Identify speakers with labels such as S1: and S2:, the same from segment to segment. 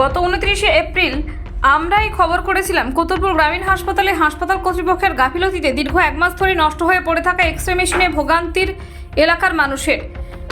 S1: গত উনত্রিশে এপ্রিল আমরাই খবর করেছিলাম কতুলপুর গ্রামীণ হাসপাতালে হাসপাতাল কর্তৃপক্ষের গাফিলতিতে দীর্ঘ এক মাস ধরে নষ্ট হয়ে পড়ে থাকা এক্স রে মেশিনে ভোগান্তির এলাকার মানুষের।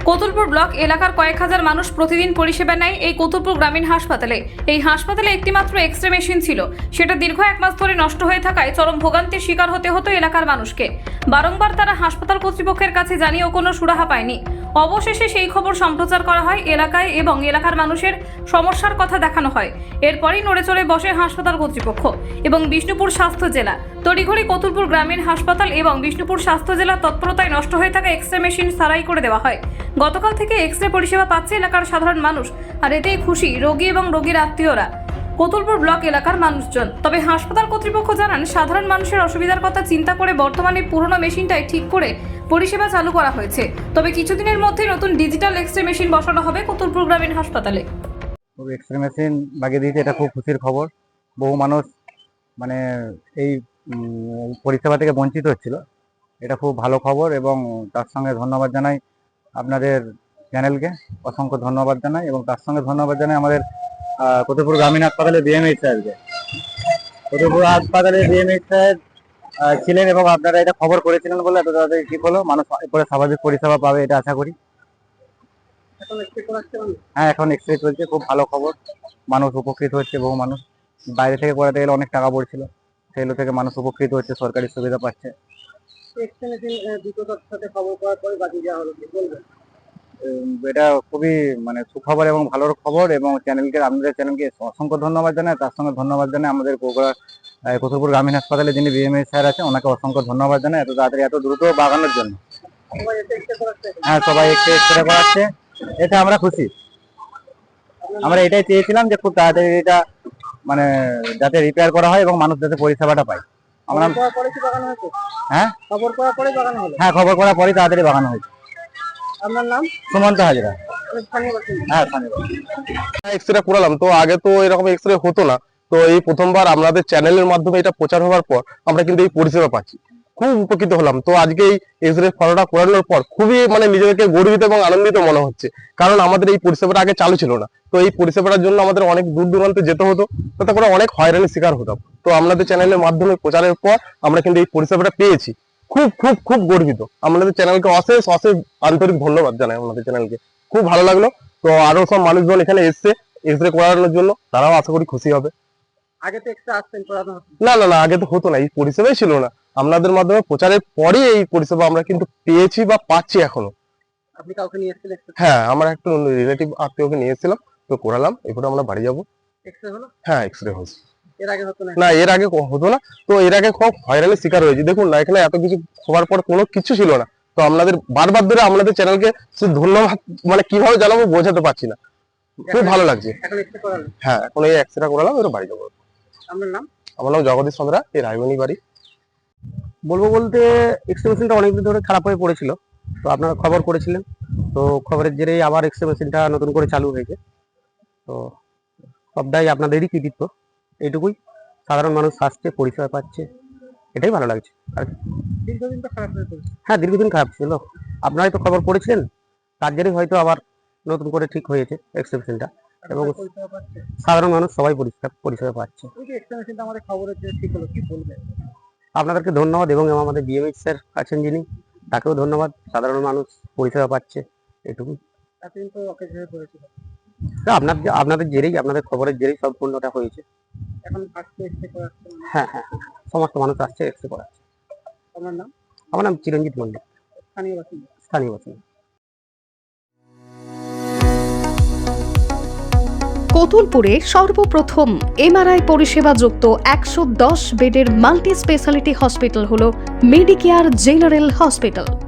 S1: কতুলপুর ব্লক এলাকার কয়েক হাজার মানুষ প্রতিদিন পরিষেবা নেয় এই কতুলপুর গ্রামীণ হাসপাতালে। এই হাসপাতালে একটিমাত্র এক্স রে মেশিন ছিল। সেটা দীর্ঘ এক মাস ধরে নষ্ট হয়ে থাকায় চরম ভোগান্তির শিকার হতে হতো এলাকার মানুষকে। বারংবার তারা হাসপাতাল কর্তৃপক্ষের কাছে জানিয়েও কোনো সুরাহা পায়নি। অবশেষে সেই খবর সম্প্রচার করা হয় এলাকায় এবং এলাকার মানুষের সমস্যার কথা দেখানো হয়। এরপরই নড়ে চড়ে বসে হাসপাতাল কর্তৃপক্ষ এবং বিষ্ণুপুর স্বাস্থ্য জেলা। তড়িঘড়ি কতুলপুর গ্রামীণ হাসপাতাল এবং বিষ্ণুপুর স্বাস্থ্য জেলার তৎপরতায় নষ্ট হয়ে থাকা এক্স রে মেশিন সারাই করে দেওয়া হয়। গতকাল থেকে এক্স রে পরিষেবা পাচ্ছে এলাকার সাধারণ মানুষ। আর এতেই খুশি রোগী এবং রোগীর আত্মীয়রা। কতুলপুর ব্লক এলাকার মানুষজন। তবে হাসপাতাল কর্তৃপক্ষ জানান, সাধারণ মানুষের অসুবিধার কথা চিন্তা করে বর্তমানে পুরনো মেশিনটাই ঠিক করে পরিষেবা চালু করা হয়েছে। তবে কিছুদিনের মধ্যে নতুন ডিজিটাল এক্স রে মেশিন বসানো হবে কতুলপুর গ্রামীণ হাসপাতালে।
S2: তবে এক্স রে মেশিন লাগিয়ে দিয়েছে, এটা খুব খুশির খবর। বহু মানুষ মানে এই পরিষেবা থেকে বঞ্চিত হচ্ছিল। এটা খুব ভালো খবর এবং তার সঙ্গে ধন্যবাদ জানাই আপনাদের চ্যানেলকে। অসংখ্য ধন্যবাদ জানাই এবং তার সঙ্গে ধন্যবাদ জানাই আমাদের আহ, কতুলপুর গ্রামীণ হাসপাতালে বিএমএইচ সাহেবকে কতুলপুর হাসপাতালে বিএমএইচ সাহেব ছিলেন এবং আপনারা এটা খবর করেছিলেন বলে এত তাড়াতাড়ি ঠিক মানুষ এরপরে স্বাভাবিক পরিষেবা পাবে এটা আশা করি। হ্যাঁ এখন এক্স রে চলছে খুব ভালো খবর। মানুষ উপকৃত হচ্ছে বহু মানুষ। বাইরে থেকে করাতে গেলে অনেক টাকা পড়ছিল। সেগুলো থেকে মানুষ উপকৃত হচ্ছে সরকারি সুবিধা পাচ্ছে। উম, এটা খুবই মানে সুখবর এবং ভালো খবর এবং চ্যানেলকে আপনাদের চ্যানেলকে অসংখ্য ধন্যবাদ জানাই। তার সঙ্গে ধন্যবাদ জানাই আমাদের বগুড়া আহ, গ্রামীণ হাসপাতালে যিনি বিএমএ স্যার আছেন ওনাকে অসংখ্য ধন্যবাদ জানাই এত তাড়াতাড়ি এত দ্রুত বাগানোর জন্য। হ্যাঁ সবাই একটু এক্সরে করাচ্ছে। এতে আমরা খুশি। আমরা এটাই চেয়েছিলাম যে খুব তাড়াতাড়ি এটা মানে যাতে রিপেয়ার করা হয় এবং মানুষ যাতে পরিষেবাটা পায়। আমরা হ্যাঁ?
S3: খবর করার পরে বাগানো হলো?
S2: হ্যাঁ খবর করার পরেই তাড়াতাড়ি বাগানো হয়েছে।
S3: আপনার নাম?
S2: সুমন্ত হাজরা। হ্যাঁ
S4: করালাম তো আগে তো এরকম এক্স রে হতো না। তো এই প্রথমবার আমাদের চ্যানেলের মাধ্যমে এটা প্রচার হওয়ার পর আমরা কিন্তু এই পরিষেবা পাচ্ছি। খুব উপকৃত হলাম। তো আজকে এই ফটোটা করানোর পর খুবই মানে নিজেদেরকে গর্বিত এবং আনন্দিত মনে হচ্ছে। কারণ আমাদের এই পরিষেবাটা আগে চালু ছিল না। তো এই পরিষেবাটার জন্য আমাদের অনেক দূর দূরান্তে যেতে হতো। তাতে করে অনেক হয়রানির শিকার হতাম। তো আপনাদের চ্যানেলের মাধ্যমে প্রচারের পর আমরা কিন্তু এই পরিষেবাটা পেয়েছি। খুব খুব খুব গর্বিত। আমাদের চ্যানেলকে অশেষ অশেষ আন্তরিক ধন্যবাদ জানাই আমাদের চ্যানেলকে। খুব ভালো লাগল। তো আরও সব মানুষজন এখানে এসছে এক্স রে করানোর জন্য। তারাও আশা করি খুশি হবে।
S3: আগে তো এক্সট্রা আসতেন করানো
S4: না না না আগে তো হতো না এই পরিষেবাই ছিল না। আপনাদের মাধ্যমে প্রচারের পরে এই পরিষেবা আমরা কিন্তু পেয়েছি বা পাচ্ছি এখনও।
S3: আপনি কাউকে নিয়ে এসেছিলেন
S4: হ্যাঁ আমার একটা রিলেটিভ আত্মীয়কে নিয়ে এসেছিলাম তো করালাম। এরপরে আমরা বাড়ি যাব।
S3: এক্সট্রা হলো?
S4: হ্যাঁ এক্স রে হয়েছে
S3: না।
S4: না এর আগে হতো না। তো এর আগে খুব হয়রানির শিকার হয়েছে। দেখুন না এখানে এত কিছু হওয়ার পর কোনো কিছু ছিল না। তো আপনাদের বারবার ধরে আপনাদের চ্যানেলকে ধন্যবাদ মানে কীভাবে জানাব বোঝাতে পারছি না। খুব ভালো লাগছে। হ্যাঁ এখন এই এক্স রে করালাম এবার বাড়ি যাব।
S3: আপনার নাম?
S4: আমার নাম জগদীশ চন্দ্রা এই রায়মণি বাড়ি।
S5: বলব বলতে এক্সরে মেশিনটা অনেকদিন ধরে খারাপ হয়ে পড়েছিল। তো আপনারা খবর করেছিলেন। তো খবরের জেরেই আবার এক্সরে মেশিনটা নতুন করে চালু হয়েছে। তো সবটাই আপনাদেরই কৃতিত্ব। এইটুকুই। সাধারণ মানুষ আসছে পরিষেবা পাচ্ছে। এটাই ভালো লাগছে। আর।
S3: দীর্ঘদিন তো খারাপ হয়ে
S5: হ্যাঁ দীর্ঘদিন খারাপ ছিল। আপনারাই তো খবর করেছিলেন তার হয়তো আবার নতুন করে ঠিক হয়েছে এক্সরে মেশিনটা এবং সাধারণ মানুষ সবাই পরিষেবা পরিষেবা পাচ্ছে। আপনাদেরকে ধন্যবাদ এবং আমাদের বিএমএইচ স্যার আছেন যিনি তাকেও ধন্যবাদ। সাধারণ মানুষ পরিষেবা পাচ্ছে এটুকুই। আপনার আপনাদের জেরেই আপনাদের খবরের জেরেই সম্পূর্ণটা হয়েছে।
S3: এখন আসতে এক্সট্রা করাচ্ছে মানে।
S5: হ্যাঁ হ্যাঁ হ্যাঁ, সমস্ত মানুষ আসছে এক্সরে করাচ্ছে।
S3: আপনার নাম?
S5: আমার নাম চিরঞ্জিত মল্লিক
S3: স্থানীয় বাসিন্দা।
S5: স্থানীয় বাসিন্দা।
S6: কতুলপুরে সর্বপ্রথম এমআরআই পরিষেবা যুক্ত একশো দশ বেডের মাল্টি স্পেশালিটি হসপিটাল হল মেডিকেয়ার জেনারেল হসপিটাল।